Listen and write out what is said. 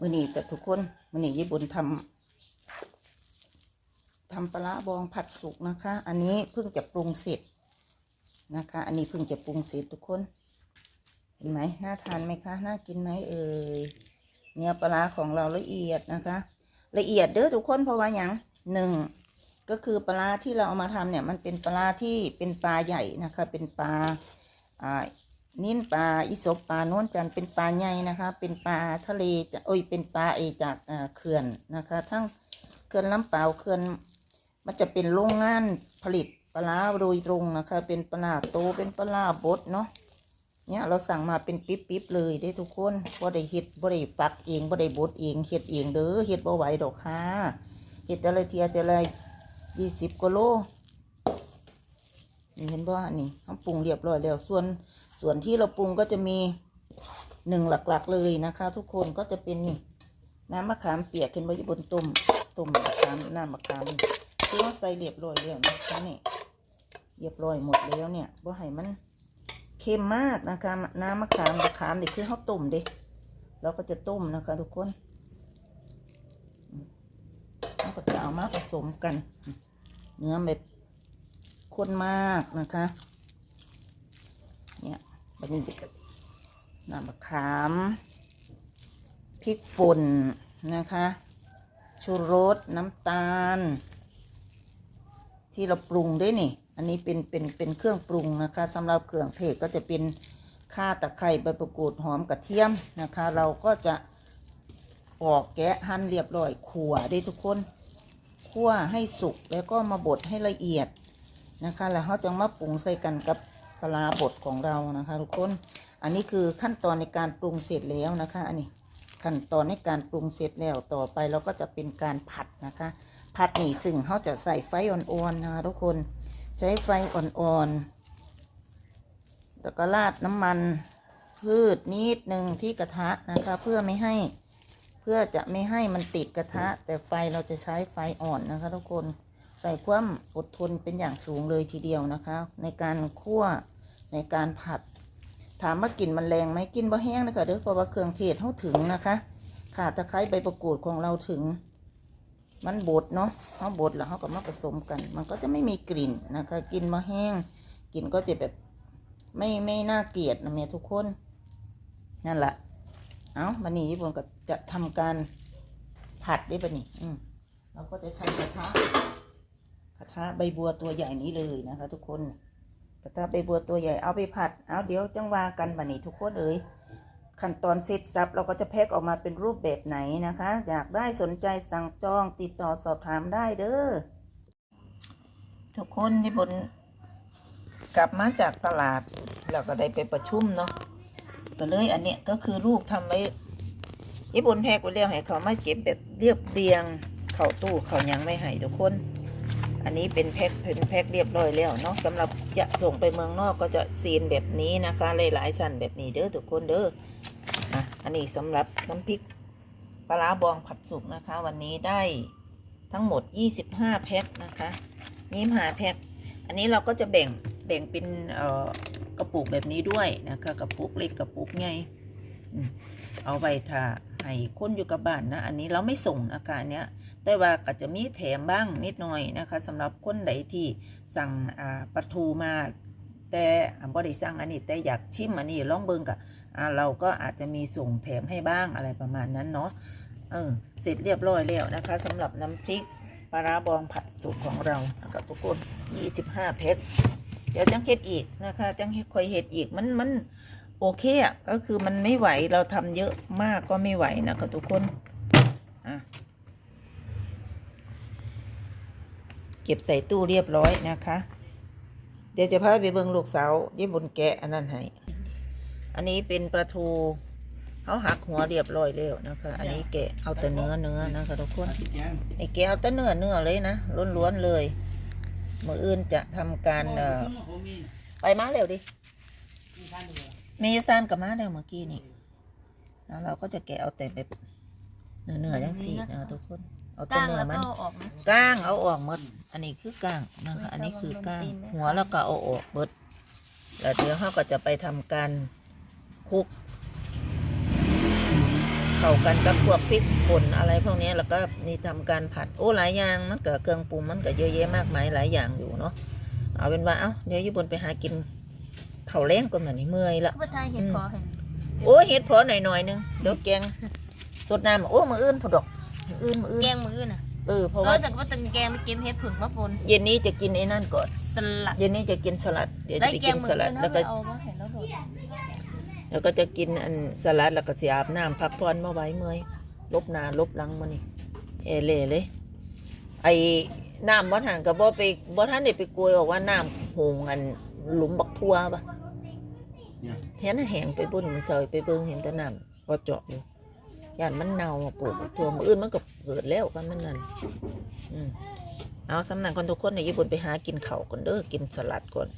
มื้อนี้จะทุกคนมื้อนี้ญี่ปุ่นทำทำปลาบองผัดสุกนะคะ อันนี้เพิ่งจะปรุงเสร็จนะคะ อันนี้เพิ่งจะปรุงเสร็จทุกคน เห็นไหมน่าทานไหมคะน่ากินไหมเอ่ยเนื้อปลาของเราละเอียดนะคะ ละเอียดเด้อทุกคนเพราะว่าอย่างหนึ่งก็คือปลาที่เราเอามาทำเนี่ย มันเป็นปลาที่เป็นปลาใหญ่นะคะ เป็นปลาอ่า นิ่นปลาอิศบปลาโน้นจันเป็นปลาใหญ่นะคะ เป็นปลาทะเลจะโอ้ยเป็นปลาเอจากอ่าเขื่อนนะคะ ทั้งเขื่อนลำเปล่าเขื่อนมันจะเป็นโรงงานผลิตปลาร้าโดยตรงนะคะ เป็นปลาโตเป็นปลาบดเนาะเนี่ยเราสั่งมาเป็นปิ๊บๆเลยได้ทุกคนบ่ได้เฮ็ดบ่ได้ฟักเองบ่ได้บดเองเฮ็ดเองเด้อเฮ็ดบ่ไหวดอกค่ะเฮ็ดแต่ละเทียแต่ละยี่สิบกิโลนี่เห็นบ่นี่เขาปรุงเรียบร้อยแล้วส่วน ส่วนที่เราปรุงก็จะมีหนึ่งหลักๆเลยนะคะ ทุกคนก็จะเป็นนี่น้ำมะขามเปียกขึ้นไว้บนตุ่มตุ่มมะขามน้ำมะขามคือว่าใส่เรียบร้อยแล้วนะคะนี่เรียบร้อยหมดแล้วเนี่ยว่าให้มันเค็มมากนะคะน้ำมะขามมะขามนี่คือเขาต้มเด้เราก็จะต้มนะคะ ทุกคนเราก็จะเอามาผสมกัน เนื้อแบบข้นมากนะคะ นี้กน้ำมะขามพริกป่นนะคะ ชูรสน้ำตาล ที่เราปรุงด้วยนี่ อันนี้เป็นเป็นเป็นเครื่องปรุงนะคะสำหรับเครื่องเทศก็จะเป็นข่าตะไคร้ใบประกูดหอมกระเทียมนะคะ เราก็จะปอกแกะหั่นเรียบร้อยขั่วได้ทุกคนคั่วให้สุกแล้วก็มาบดให้ละเอียดนะคะ แล้วเขาจะมาปรุงใส่กันกับ ปลาบดของเรานะคะทุกคน อันนี้คือขั้นตอนในการปรุงเสร็จแล้วนะคะ อันนี้ขั้นตอนในการปรุงเสร็จแล้วต่อไปเราก็จะเป็นการผัดนะคะ ผัดนี่ซึ่งเขาจะใส่ไฟอ่อนๆนะคะทุกคนใช้ไฟอ่อนๆแล้วก็ราดน้ำมันพืชนิดหนึ่งที่กระทะนะคะ เพื่อไม่ให้เพื่อจะไม่ให้มันติดกระทะ แต่ไฟเราจะใช้ไฟอ่อนนะคะทุกคน ส่ความอดทนเป็นอย่างสูงเลยทีเดียวนะคะ ในการคั่วในการผัด ถามว่ากลิ่นมันแรงไหมกลิ่นบ่แห้งนะคะเด้อเพราะว่าเครื่องเทศเขาถึงนะคะขาตะไคร้ใบประกูดของเราถึง มันบดเนาะเขาบดแล้วเขาก็มาผสมกัน มันก็จะไม่มีกลิ่นนะคะกลินบ่แห้งกลิ่นก็จะแบบไม่ไม่น่าเกลียดนะเมียทุกคนนั่นแหละเอาบันนี้ญี่ปุ่นก็จะทำการผัดได้ปะนี่อืมเราก็จะใช้กระทะ กระทะใบบัวตัวใหญ่นี้เลยนะคะ ทุกคนกระทะใบบัวตัวใหญ่เอาไปผัดเอาเดี๋ยวจังวากันบันนี้ทุกคนเอ๋ยขั้นตอนเสร็จสับเราก็จะแพ็คออกมาเป็นรูปแบบไหนนะคะ อยากได้สนใจสั่งจองติดต่อสอบถามได้เด้อทุกคนที่บนกลับมาจากตลาดเราก็ได้ไปประชุมเนาะก็เลยอันเนี้ยก็คือลูกทำไว้ญี่ปุ่นแพ็คไว้แล้วให้เขามาเก็บแบบเรียบเรียง เข้าตู้เข่ายังไม่ให้ทุกคน อันนี้เป็นแพ็คเป็นแพ็คเรียบร้อยแล้วเนาะสำหรับจะส่งไปเมืองนอกก็จะซีนแบบนี้นะคะหลายๆสันแบบนี้เด้อทุกคนเด้ออะอันนี้สำหรับน้ำพริกปลาร้าบองผัดสุกนะคะ วันนี้ได้ทั้งหมด 25 แพ็คนะคะนี่หาแพ็คอันนี้เราก็จะแบ่งแบ่งเป็นกระปุกแบบนี้ด้วยนะคะกระปุกเล็กกระปุกใหญ่เอาไว้ถ้า ให้คนอยู่กับบ้านนะอันนี้เราไม่ส่งนะคะอันเนี้ยแต่ว่าก็จะมีแถมบ้างนิดหน่อยนะคะสำหรับคนใดที่สั่งอ่าปลาทูมาแต่บ่ได้สั่งอันนี้แต่อยากชิมอันนี้ลองเบิ่งกับอ่าเราก็อาจจะมีส่งแถมให้บ้างอะไรประมาณนั้นเนาะเออเสร็จเรียบร้อยแล้วนะคะสำหรับน้ำพริกปลาบองผัดสูตรของเรานะคะทุกคน 25 เพชรเดี๋ยวจังเฮ็ดอีกนะคะ จังเฮ็ดคอยเฮ็ดอีกมันมัน โอเคอะก็คือมันไม่ไหวเราทำเยอะมากก็ไม่ไหวนะคะทุกคนอะเก็บใส่ตู้เรียบร้อยนะคะ เดี๋ยวจะพาไปเบิ่งลูกสาวยี่บุญแกะอันนั้นให้อันนี้เป็นปลาทูเขาหักหัวเรียบร้อยแล้วนะคะ อันนี้แกะเอาแต่เนื้อเนื้อนะคะทุกคนไอ้แกะเอาแต่เนื้อเนื้อเลยนะล้วนๆเลยมืออื่นจะทำการเอ่อไปมาเร็วดิ เมยซานกับมาแล้วเมื่อกี้นี่แล้วเราก็จะแกะเอาแต่แบบเนื้อเนื้อๆจังสีนะคะทุกคน เอาแต่ก้างเนื้อแล้วมัก็นเอาออกนะก้างเอาออกหมด อันนี้คือก้างนะคะอันนี้คือก้าง หัวแล้วก็เอาออกหมดแล้วเดี๋ยวเขาก็จะไปทำการคลุก เข้ากันกับพวกพริกป่นอะไรพวกนี้แล้วก็นี่ทำการผัดโอ้หลายอย่างมันก็เครื่องปรุงมันก็เยอะแยะมากมายหลายอย่างอยู่เนาะเอาเป็นว่าเอ้าเดี๋ยวญี่ปุ่นไปหากิน ข้าวแรงก่อนมานี่เมื่อยละก็ไปทายเห็ดพอเห็นโอ้ยเห็ดพอหน่อยๆนึงเดี๋ยวแกงสดน้ำโอ้มืออื่นพอดอกมืออื่นมืออื่นแกงมืออื่นอะเออเพราะเอว่าอจากว่าตังแกงไปเก็บเห็ดผึ่งมาปนเย็นนี้จะกินไอ้นั่นก่อนสลัดเย็นนี้จะกินสลัดเดี๋ยวจะได้ไปแกกิงนมือสลัดอื่นแล้วเขาก็ไปเอามาเห็นแล้วบอกแล้วก็จะกินอันสลัดแล้วก็เสียอาบน้ำพักผ่อนมาไว้เมื่อยลบหนาลบหลังมานี่เอเล่เลยไอ้น้ำบ่ทันก็บ่ไปบ่ทันได้ไปกลวยบอกว่าน้ำหงอันหลุมบักทั่วปะ เนี่ยเห็นแหงไปบุ่นมันซอยไปเบิ่งเห็นแต่น้ำก็เจาะอยู่ย่านมันเน่าปลูกบักทั่วมืออื่นมันก็เกิดแล้วกันมันนั่นอืมเอาสำนักคนทุกคนในญี่ปุ่นไปหากินเข่าก่อนเด้อกินสลัดก่อน